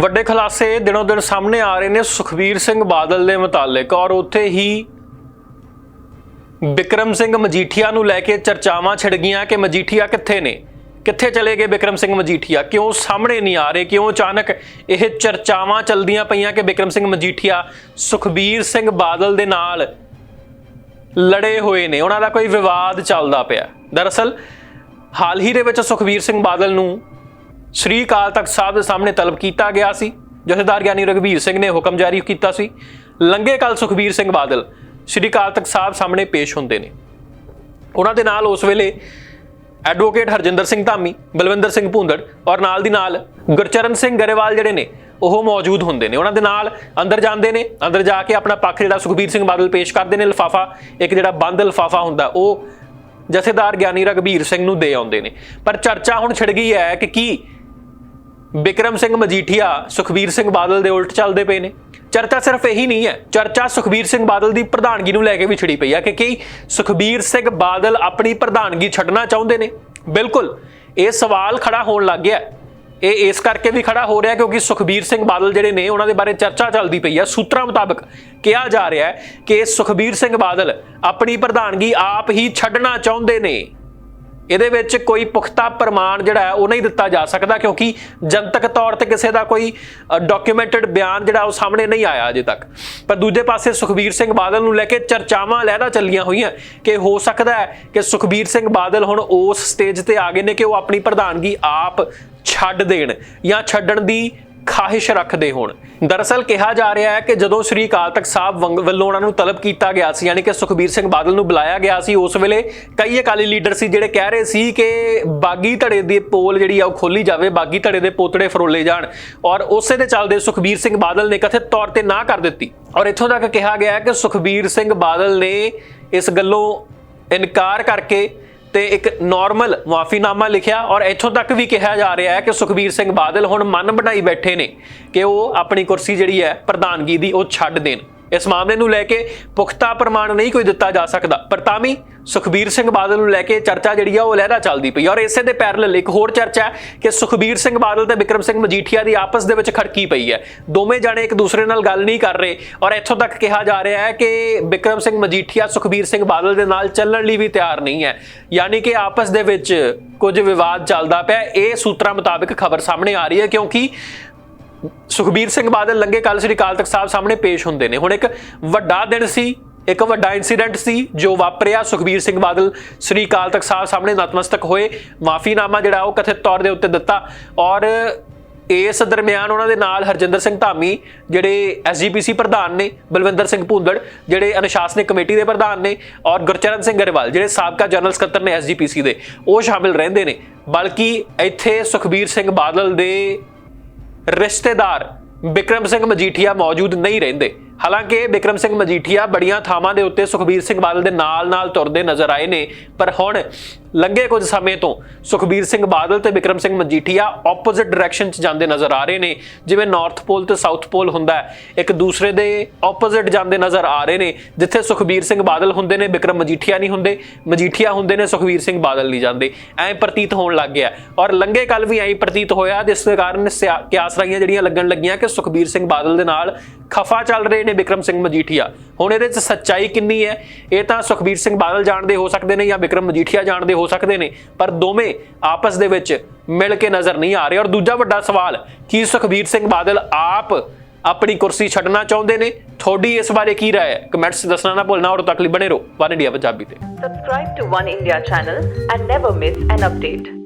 ਵੱਡੇ ਖੁਲਾਸੇ ਦਿਨੋ ਦਿਨ ਸਾਹਮਣੇ ਆ ਰਹੇ ਨੇ। ਸੁਖਬੀਰ ਸਿੰਘ ਬਾਦਲ ਦੇ ਮੁਤਾਲਕ ਔਰ ਉੱਥੇ ਹੀ ਬਿਕਰਮ ਸਿੰਘ ਮਜੀਠੀਆ ਨੂੰ ਲੈ ਕੇ ਚਰਚਾਵਾਂ ਛਿੜ ਗਈਆਂ ਕਿ ਮਜੀਠੀਆ ਕਿੱਥੇ ਨੇ? ਕਿੱਥੇ ਚਲੇ ਗਏ ਬਿਕਰਮ ਸਿੰਘ ਮਜੀਠੀਆ? ਕਿਉਂ ਸਾਹਮਣੇ ਨਹੀਂ ਆ ਰਹੇ? ਕਿਉਂ ਅਚਾਨਕ ਇਹ ਚਰਚਾਵਾਂ ਚੱਲਦੀਆਂ ਪਈਆਂ ਕਿ ਬਿਕਰਮ ਸਿੰਘ ਮਜੀਠੀਆ ਸੁਖਬੀਰ ਸਿੰਘ ਬਾਦਲ ਦੇ ਨਾਲ ਲੜੇ ਹੋਏ ਨੇ? ਉਹਨਾਂ ਦਾ ਕੋਈ ਵਿਵਾਦ ਚੱਲਦਾ ਪਿਆ। ਦਰਅਸਲ, ਹਾਲ ਹੀ ਦੇ ਵਿੱਚ ਸੁਖਬੀਰ ਸਿੰਘ ਬਾਦਲ ਨੂੰ ਸ੍ਰੀ ਅਕਾਲ ਤਖਤ ਸਾਹਿਬ ਦੇ ਸਾਹਮਣੇ ਤਲਬ ਕੀਤਾ ਗਿਆ ਸੀ। ਜਥੇਦਾਰ ਗਿਆਨੀ ਰਘਬੀਰ ਸਿੰਘ ਨੇ ਹੁਕਮ ਜਾਰੀ ਕੀਤਾ ਸੀ। ਲੰਗੇ ਕੱਲ ਸੁਖਬੀਰ ਸਿੰਘ ਬਾਦਲ ਸ੍ਰੀ ਅਕਾਲ ਤਖਤ ਸਾਹਿਬ ਸਾਹਮਣੇ ਪੇਸ਼ ਹੁੰਦੇ ਨੇ। ਉਹਨਾਂ ਦੇ ਨਾਲ ਉਸ ਵੇਲੇ ਐਡਵੋਕੇਟ ਹਰਜਿੰਦਰ ਸਿੰਘ ਧਾਮੀ, ਬਲਵਿੰਦਰ ਸਿੰਘ ਭੁੰਦੜ ਔਰ ਨਾਲ ਦੀ ਨਾਲ ਗੁਰਚਰਨ ਸਿੰਘ ਗਰੇਵਾਲ ਜਿਹੜੇ ਨੇ, ਉਹ ਮੌਜੂਦ ਹੁੰਦੇ ਨੇ। ਉਹਨਾਂ ਦੇ ਨਾਲ ਅੰਦਰ ਜਾਂਦੇ ਨੇ, ਅੰਦਰ ਜਾ ਕੇ ਆਪਣਾ ਪੱਖ ਜਿਹੜਾ ਸੁਖਬੀਰ ਸਿੰਘ ਬਾਦਲ ਪੇਸ਼ ਕਰਦੇ ਨੇ ਲਿਫਾਫਾ, ਇੱਕ ਜਿਹੜਾ ਬੰਦ ਲਿਫਾਫਾ ਹੁੰਦਾ, ਉਹ ਜਥੇਦਾਰ ਗਿਆਨੀ ਰਘਬੀਰ ਸਿੰਘ ਨੂੰ ਦੇ ਆਉਂਦੇ ਨੇ। ਪਰ ਚਰਚਾ ਹੁਣ ਛਿੜ ਗਈ ਹੈ ਕਿ ਕੀ ਬਿਕਰਮ ਸਿੰਘ ਮਜੀਠੀਆ, ਸੁਖਬੀਰ ਸਿੰਘ ਬਾਦਲ ਦੇ ਉਲਟ ਚੱਲਦੇ ਪਏ ਨੇ। ਚਰਚਾ ਸਿਰਫ ਇਹੀ ਨਹੀਂ ਹੈ, ਚਰਚਾ ਸੁਖਬੀਰ ਸਿੰਘ ਬਾਦਲ ਦੀ ਪ੍ਰਧਾਨਗੀ ਨੂੰ ਲੈ ਕੇ ਵੀ ਛਿੜੀ ਪਈ ਹੈ ਕਿ ਕੀ ਸੁਖਬੀਰ ਸਿੰਘ ਬਾਦਲ ਆਪਣੀ ਪ੍ਰਧਾਨਗੀ ਛੱਡਣਾ ਚਾਹੁੰਦੇ ਨੇ। ਬਿਲਕੁਲ, ਇਹ ਸਵਾਲ ਖੜਾ ਹੋਣ ਲੱਗ ਗਿਆ ਇਹ ਇਸ ਕਰਕੇ ਵੀ ਖੜਾ ਹੋ ਰਿਹਾ ਕਿਉਂਕਿ ਸੁਖਬੀਰ ਸਿੰਘ ਬਾਦਲ ਜਿਹੜੇ ਨੇ, ਉਹਨਾਂ ਦੇ ਬਾਰੇ ਚਰਚਾ ਚੱਲਦੀ ਪਈ ਹੈ। ਸੂਤਰਾਂ ਮੁਤਾਬਕ ਕਿਹਾ ਜਾ ਰਿਹਾ ਹੈ ਕਿ ਸੁਖਬੀਰ ਸਿੰਘ ਬਾਦਲ ਆਪਣੀ ਪ੍ਰਧਾਨਗੀ ਆਪ ਹੀ ਛੱਡਣਾ ਚਾਹੁੰਦੇ ਨੇ। ਇਹਦੇ ਵਿੱਚ ਕੋਈ ਪੁਖਤਾ ਪ੍ਰਮਾਣ ਜਿਹੜਾ ਹੈ ਉਹ ਨਹੀਂ ਦਿੱਤਾ ਜਾ ਸਕਦਾ, ਕਿਉਂਕਿ ਜਨਤਕ ਤੌਰ ਤੇ ਕਿਸੇ ਦਾ ਕੋਈ ਡਾਕੂਮੈਂਟਡ ਬਿਆਨ ਜਿਹੜਾ ਉਹ ਸਾਹਮਣੇ ਨਹੀਂ ਆਇਆ ਅਜੇ ਤੱਕ। ਪਰ ਦੂਜੇ ਪਾਸੇ ਸੁਖਬੀਰ ਸਿੰਘ ਬਾਦਲ ਨੂੰ ਲੈ ਕੇ ਚਰਚਾਵਾਂ ਲਹਿਦਾ ਚੱਲੀਆਂ ਹੋਈਆਂ ਕਿ ਹੋ ਸਕਦਾ ਹੈ ਕਿ ਸੁਖਬੀਰ ਸਿੰਘ ਬਾਦਲ ਹੁਣ ਉਸ ਸਟੇਜ ਤੇ ਆ ਗਏ ਨੇ ਕਿ ਉਹ ਆਪਣੀ ਪ੍ਰਧਾਨਗੀ ਆਪ ਛੱਡ ਦੇਣ ਜਾਂ ਛੱਡਣ ਦੀ ਖਾਹਿਸ਼ ਰੱਖਦੇ ਹੋਣ। ਦਰਅਸਲ ਕਿਹਾ ਜਾ ਰਿਹਾ ਹੈ ਕਿ ਜਦੋਂ ਸ੍ਰੀ ਅਕਾਲ ਤਖਤ ਸਾਹਿਬ ਵੰਗ- ਵੱਲੋਂ ਉਹਨਾਂ ਨੂੰ ਤਲਬ ਕੀਤਾ ਗਿਆ ਸੀ, ਯਾਨੀ ਕਿ ਸੁਖਬੀਰ ਸਿੰਘ ਬਾਦਲ ਨੂੰ ਬੁਲਾਇਆ ਗਿਆ ਸੀ, ਉਸ ਵੇਲੇ ਕਈ ਅਕਾਲੀ ਲੀਡਰ ਸੀ ਜਿਹੜੇ ਕਹਿ ਰਹੇ ਸੀ ਕਿ ਬਾਗੀ ਧੜੇ ਦੀ ਪੋਲ ਜਿਹੜੀ ਆ ਉਹ ਖੋਲੀ ਜਾਵੇ, ਬਾਗੀ ਧੜੇ ਦੇ ਪੋਤੜੇ ਫਰੋਲੇ ਜਾਣ। ਔਰ ਉਸੇ ਦੇ ਚੱਲਦੇ ਸੁਖਬੀਰ ਸਿੰਘ ਬਾਦਲ ਨੇ ਕਥਿਤ ਤੌਰ ਤੇ ਨਾ ਕਰ ਦਿੱਤੀ। ਔਰ ਇੱਥੋਂ ਤੱਕ ਕਿਹਾ ਗਿਆ ਹੈ ਕਿ ਸੁਖਬੀਰ ਸਿੰਘ ਬਾਦਲ ਨੇ ਇਸ ਗੱਲੋਂ ਇਨਕਾਰ ਕਰਕੇ ਤੇ ਇੱਕ ਨਾਰਮਲ ਮਾਫੀਨਾਮਾ ਲਿਖਿਆ ਔਰ ਇੱਥੋਂ ਤੱਕ ਵੀ ਕਿਹਾ ਜਾ ਰਿਹਾ ਹੈ ਕਿ ਸੁਖਬੀਰ ਸਿੰਘ ਬਾਦਲ ਹੁਣ ਮਨ ਬਣਾਈ ਬੈਠੇ ਨੇ ਕਿ ਉਹ ਆਪਣੀ ਕੁਰਸੀ ਜਿਹੜੀ ਹੈ ਪ੍ਰਧਾਨਗੀ ਦੀ ਉਹ ਛੱਡ ਦੇਣ। ਇਸ ਮਾਮਲੇ ਨੂੰ ਲੈ ਕੇ ਪੁਖਤਾ ਪ੍ਰਮਾਣ ਨਹੀਂ ਕੋਈ ਦਿੱਤਾ ਜਾ ਸਕਦਾ। ਪਰ ਤਾਂ ਵੀ ਸੁਖਬੀਰ ਸਿੰਘ ਬਾਦਲ ਨੂੰ ਲੈ ਕੇ ਚਰਚਾ ਜਿਹੜੀ ਆ ਉਹ ਲਹਿਰਾ ਚੱਲਦੀ ਪਈ ਔਰ ਇਸੇ ਦੇ ਪੈਰਲਲ ਇੱਕ ਹੋਰ ਚਰਚਾ ਹੈ ਕਿ ਸੁਖਬੀਰ ਸਿੰਘ ਬਾਦਲ ਤੇ ਵਿਕਰਮ ਸਿੰਘ ਮਜੀਠੀਆ ਦੀ ਆਪਸ ਦੇ ਵਿੱਚ ਖੜਕੀ ਪਈ ਹੈ। ਦੋਵੇਂ ਜਾਣੇ ਇੱਕ ਦੂਸਰੇ ਨਾਲ ਗੱਲ ਨਹੀਂ ਕਰ ਰਹੇ ਔਰ ਇੱਥੋਂ ਤੱਕ ਕਿਹਾ ਜਾ ਰਿਹਾ ਹੈ ਕਿ ਵਿਕਰਮ ਸਿੰਘ ਮਜੀਠੀਆ ਸੁਖਬੀਰ ਸਿੰਘ ਬਾਦਲ ਦੇ ਨਾਲ ਚੱਲਣ ਲਈ ਵੀ ਤਿਆਰ ਨਹੀਂ ਹੈ। ਯਾਨੀ ਕਿ ਆਪਸ ਦੇ ਵਿੱਚ ਕੁਝ ਵਿਵਾਦ ਚੱਲਦਾ ਪਿਆ। ਇਹ ਸੂਤਰਾਂ ਮੁਤਾਬਕ ਖਬਰ ਸਾਹਮਣੇ ਆ ਰਹੀ ਹੈ ਕਿਉਂਕਿ ਸੁਖਬੀਰ ਸਿੰਘ ਬਾਦਲ ਲੰਗੇ ਕੱਲ ਸ੍ਰੀ ਅਕਾਲ ਤਖਤ ਸਾਹਿਬ ਸਾਹਮਣੇ ਪੇਸ਼ ਹੁੰਦੇ ਨੇ। ਹੁਣ ਇੱਕ ਵੱਡਾ ਦਿਨ ਸੀ, ਇੱਕ ਵੱਡਾ ਇਨਸੀਡੈਂਟ ਸੀ, ਜੋ ਵਾਪਰਿਆ। ਸੁਖਬੀਰ ਸਿੰਘ ਬਾਦਲ ਸ੍ਰੀ ਅਕਾਲ ਤਖਤ ਸਾਹਿਬ ਸਾਹਮਣੇ ਨਤਮਸਤਕ ਹੋਏ। ਮਾਫੀਨਾਮਾ ਜਿਹੜਾ, ਉਹ ਕਥਿਤ ਤੌਰ ਦੇ ਉੱਤੇ ਦਿੱਤਾ। ਔਰ ਇਸ ਦਰਮਿਆਨ ਉਹਨਾਂ ਦੇ ਨਾਲ ਹਰਜਿੰਦਰ ਸਿੰਘ ਧਾਮੀ, ਜਿਹੜੇ ਐਸਜੀਪੀਸੀ ਪ੍ਰਧਾਨ ਨੇ, ਬਲਵਿੰਦਰ ਸਿੰਘ ਭੁੰਦੜ, ਜਿਹੜੇ ਅਨੁਸ਼ਾਸਨਿਕ ਕਮੇਟੀ ਦੇ ਪ੍ਰਧਾਨ ਨੇ, ਔਰ ਗੁਰਚਰਨ ਸਿੰਘ ਗਰੇਵਾਲ ਜਿਹੜੇ ਸਾਬਕਾ ਜਨਰਲ ਸਕੱਤਰ ਨੇ ਐਸਜੀਪੀਸੀ ਦੇ, ਉਹ ਸ਼ਾਮਿਲ ਰਹਿੰਦੇ ਨੇ। ਬਲਕਿ ਇੱਥੇ ਸੁਖਬੀਰ ਸਿੰਘ ਬਾਦਲ ਦੇ ਰਿਸ਼ਤੇਦਾਰ ਵਿਕਰਮ ਸਿੰਘ ਮਜੀਠੀਆ ਮੌਜੂਦ ਨਹੀਂ ਰਹਿੰਦੇ। ਹਾਲਾਂਕਿ ਬਿਕਰਮ ਸਿੰਘ ਮਜੀਠੀਆ ਬੜੀਆਂ ਥਾਵਾਂ ਦੇ ਉੱਤੇ ਸੁਖਬੀਰ ਸਿੰਘ ਬਾਦਲ ਦੇ ਨਾਲ-ਨਾਲ ਤੁਰਦੇ ਨਜ਼ਰ ਆਏ ਨੇ, ਪਰ ਹੁਣ ਲੰਘੇ ਕੁਝ ਸਮੇਂ ਤੋਂ ਸੁਖਬੀਰ ਸਿੰਘ ਬਾਦਲ ਤੇ ਬਿਕਰਮ ਸਿੰਘ ਮਜੀਠੀਆ ਆਪੋਜ਼ਿਟ ਡਾਇਰੈਕਸ਼ਨ 'ਚ ਜਾਂਦੇ ਨਜ਼ਰ ਆ ਰਹੇ ਨੇ। ਜਿਵੇਂ ਨਾਰਥ ਪੋਲ ਤੇ ਸਾਊਥ ਪੋਲ ਹੁੰਦਾ ਹੈ, ਇੱਕ ਦੂਸਰੇ ਦੇ ਆਪੋਜ਼ਿਟ ਜਾਂਦੇ ਨਜ਼ਰ ਆ ਰਹੇ ਨੇ, ਜਿੱਥੇ ਸੁਖਬੀਰ ਸਿੰਘ ਬਾਦਲ ਹੁੰਦੇ ਨੇ, ਬਿਕਰਮ ਮਜੀਠੀਆ ਨਹੀਂ ਹੁੰਦੇ, ਮਜੀਠੀਆ ਹੁੰਦੇ ਨੇ, ਸੁਖਬੀਰ ਸਿੰਘ ਬਾਦਲ ਨਹੀਂ ਜਾਂਦੇ। ਐਂ ਪ੍ਰਤੀਤ ਹੋਣ ਲੱਗ ਗਿਆ ਔਰ ਲੰਘੇ ਕੱਲ ਵੀ ਐਂ ਪ੍ਰਤੀਤ ਹੋਇਆ, ਜਿਸ ਦੇ ਕਾਰਨ ਸਿਆ- ਕਿਆਸ ਰਾਈਆਂ ਜਿਹੜੀਆਂ ਲੱਗਣ ਲੱਗੀਆਂ ਕਿ ਸੁਖਬੀਰ ਸਿੰਘ ਬਾਦਲ ਦੇ ਨਾਲ ਖਫਾ ਚੱਲ ਰਹੇ ਨੇ ਵਿਕਰਮ ਸਿੰਘ ਮਜੀਠੀਆ। ਹੁਣ ਇਹਦੇ 'ਚ ਸੱਚਾਈ ਕਿੰਨੀ ਹੈ? ਇਹ ਤਾਂ ਸੁਖਬੀਰ ਸਿੰਘ ਬਾਦਲ ਜਾਣਦੇ ਹੋ ਸਕਦੇ ਨੇ ਜਾਂ ਵਿਕਰਮ ਮਜੀਠੀਆ ਜਾਣਦੇ ਹੋ ਸਕਦੇ ਨੇ, ਪਰ ਦੋਵੇਂ ਆਪਸ ਦੇ ਵਿੱਚ ਮਿਲ ਕੇ ਨਜ਼ਰ ਨਹੀਂ ਆ ਰਹੇ। ਔਰ ਦੂਜਾ ਵੱਡਾ ਸਵਾਲ, ਕੀ ਸੁਖਬੀਰ ਸਿੰਘ ਬਾਦਲ ਆਪ ਆਪਣੀ ਕੁਰਸੀ ਛੱਡਣਾ ਚਾਹੁੰਦੇ ਨੇ? ਤੁਹਾਡੀ ਇਸ ਬਾਰੇ ਕੀ ਰਾਏ ਹੈ? ਕਮੈਂਟਸ ਦੱਸਣਾ ਨਾ ਭੁੱਲਣਾ ਔਰ ਤੱਕ ਲਈ ਬਣੇ ਰਹੋ। ਵਨ ਇੰਡੀਆ ਪੰਜਾਬੀ ਤੇ। Subscribe to One India channel and never miss an update.